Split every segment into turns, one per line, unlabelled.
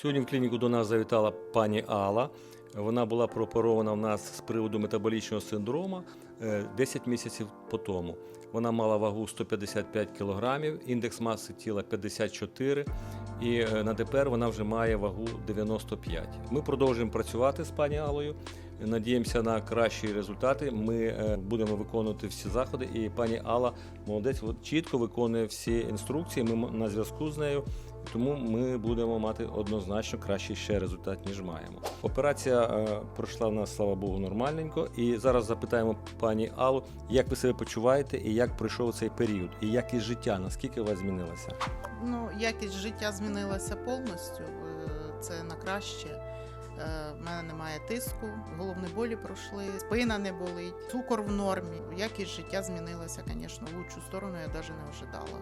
Сьогодні в клініку до нас завітала пані Алла. Вона була прооперована в нас з приводу метаболічного синдрому е, 10 місяців по тому. Вона мала вагу 155 кілограмів, індекс маси тіла 54, і е, на тепер вона вже має вагу 95. Ми продовжуємо працювати з пані Аллою. Надіємося на кращі результати. Ми е, будемо виконувати всі заходи. І пані Алла молодець чітко виконує всі інструкції. Ми на зв'язку з нею. Тому ми будемо мати однозначно кращий ще результат, ніж маємо. Операція е, пройшла в нас, слава Богу, нормальненько. І зараз запитаємо пані Аллу, як ви себе почуваєте і як пройшов цей період, і якість життя, наскільки у вас змінилося?
Ну, якість життя змінилася повністю. е, Це на краще. Е, В мене немає тиску, головні болі пройшли, спина не болить, цукор в нормі. Якість життя змінилася, звісно, в лучшу сторону я навіть не ожидала.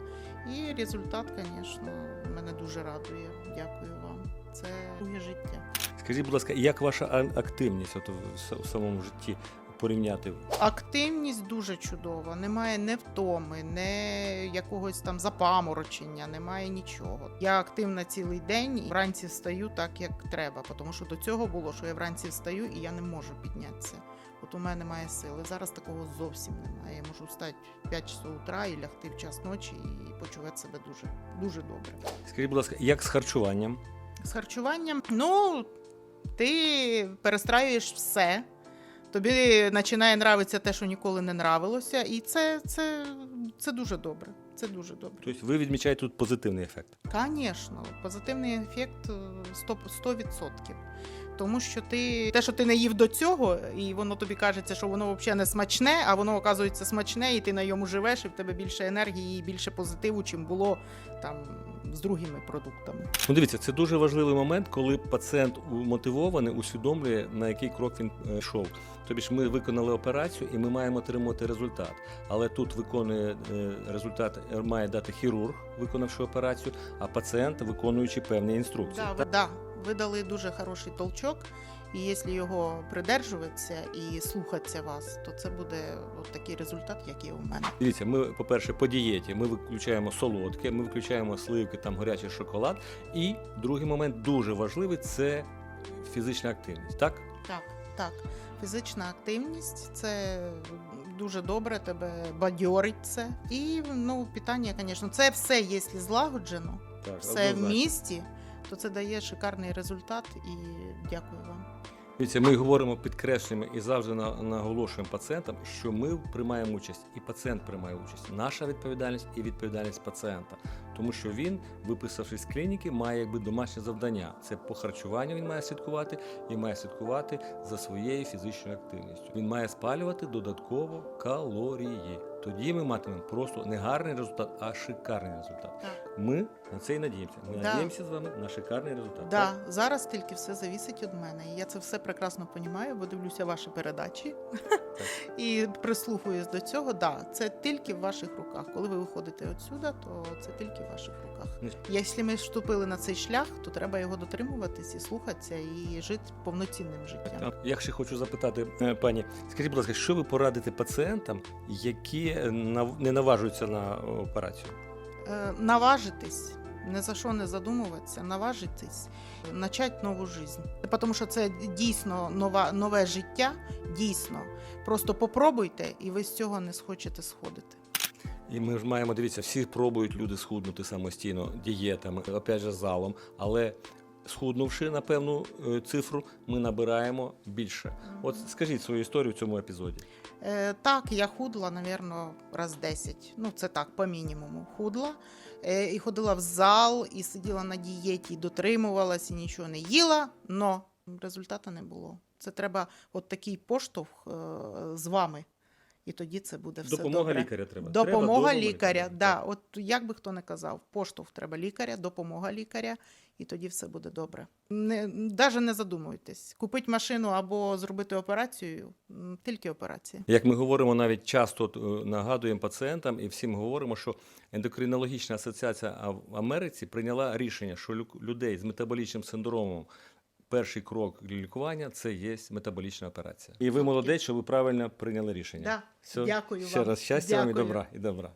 І результат, звісно, мене дуже радує. Дякую вам. Це друге життя.
Скажіть, будь ласка, як ваша активність от в самому житті порівняти?
Активність дуже чудова. Немає не втоми, не якогось там запаморочення, немає нічого. Я активна цілий день і вранці встаю так, як треба. Тому що до цього було, що я вранці встаю і я не можу піднятися. От у мене немає сили. Зараз такого зовсім немає. Я можу встати в 5 часов утра і лягти в час ночі і почувати себе дуже, дуже добре.
Скажіть, будь ласка, як з харчуванням?
З харчуванням, ну, ти перестраюєш все. Тобі починає нравитися те, що ніколи не нравилося, і це, це, це дуже добре. Це дуже добре.
Тобто ви відмічаєте тут позитивний ефект.
Звісно, позитивний ефект е, 100%. 100%. Тому що ти те, що ти не їв до цього, і воно тобі кажеться, що воно взагалі не смачне, а воно оказується смачне, і ти на йому живеш, і в тебе більше енергії і більше позитиву, чим було там з другими продуктами.
Ну, дивіться, це дуже важливий момент, коли пацієнт мотивований, усвідомлює, на який крок він е, йшов. Тобі ж ми виконали операцію і ми маємо отримати результат. Але тут виконує е, результат, е, має дати хірург, виконавши операцію, а пацієнт виконуючи певні інструкції.
Да, ви, да, ви дали дуже хороший толчок, і якщо його придержуватися і слухатися вас, то це буде от такий результат, як і у мене.
Дивіться, ми, по-перше, по дієті ми виключаємо солодке, ми виключаємо сливки, там гарячий шоколад. І другий момент дуже важливий це фізична активність. Так?
Так, так. Фізична активність це дуже добре, тебе бадьорить це. І ну, питання, звісно, це все, якщо злагоджено,
Так,
все в місті, то це дає шикарний результат і дякую вам.
Дивіться, ми говоримо, підкреслюємо і завжди на- наголошуємо пацієнтам, що ми приймаємо участь, і пацієнт приймає участь. Наша відповідальність і відповідальність пацієнта. Тому що він, виписавшись з клініки, має якби домашнє завдання. Це по харчуванню він має слідкувати і має слідкувати за своєю фізичною активністю. Він має спалювати додатково калорії. Тоді ми матимемо просто не гарний результат, а шикарний результат.
Так.
Ми на це і надіємося. Ми
Да.
надіємося з вами на шикарний результат.
Да,
так?
зараз тільки все завісить від мене. І я це все прекрасно розумію, бо дивлюся ваші передачі і прислухаюсь до цього. Да, це тільки в ваших руках. Коли ви виходите отсюда, то це тільки в ваших руках. Якщо ми вступили на цей шлях, то треба його дотримуватись і слухатися, і жити повноцінним життям.
Так, Я ще хочу запитати, е, пані, скажіть, будь ласка, що ви порадите пацієнтам, які е, не наважуються на операцію?
Е, наважитись, ні за що не задумуватися, наважитись, почати нову життя. Тому що це дійсно нова, нове життя, дійсно. Просто попробуйте, і ви з цього не схочете сходити.
І ми ж маємо дивіться, всі пробують люди схуднути самостійно дієтами, опять же залом, але схуднувши на певну е, цифру, ми набираємо більше. От скажіть свою історію в цьому епізоді.
Е, так, я худла, напевно, раз 10. Ну, це так, по мінімуму. Худла. Е, і ходила в зал, і сиділа на дієті, і дотримувалась, і нічого не їла, але результату не було. Це треба от такий поштовх е, з вами. І тоді це буде все
Допомога
добре.
лікаря треба.
Допомога
Треба
лікаря.
Так.
Да, от як би хто не казав, поштовх треба лікаря, допомога лікаря, і тоді все буде добре. Не, навіть не задумуйтесь. Купити машину або зробити операцію, тільки операція.
Як ми говоримо, навіть часто е, нагадуємо пацієнтам і всім говоримо, що ендокринологічна асоціація в Америці прийняла рішення, що лю- людей з метаболічним синдромом перший крок для лікування це є метаболічна операція. І ви молодець, що ви правильно прийняли рішення.
Да.
Все,
Дякую
ще
вам.
раз щастя вам і добра. І добра.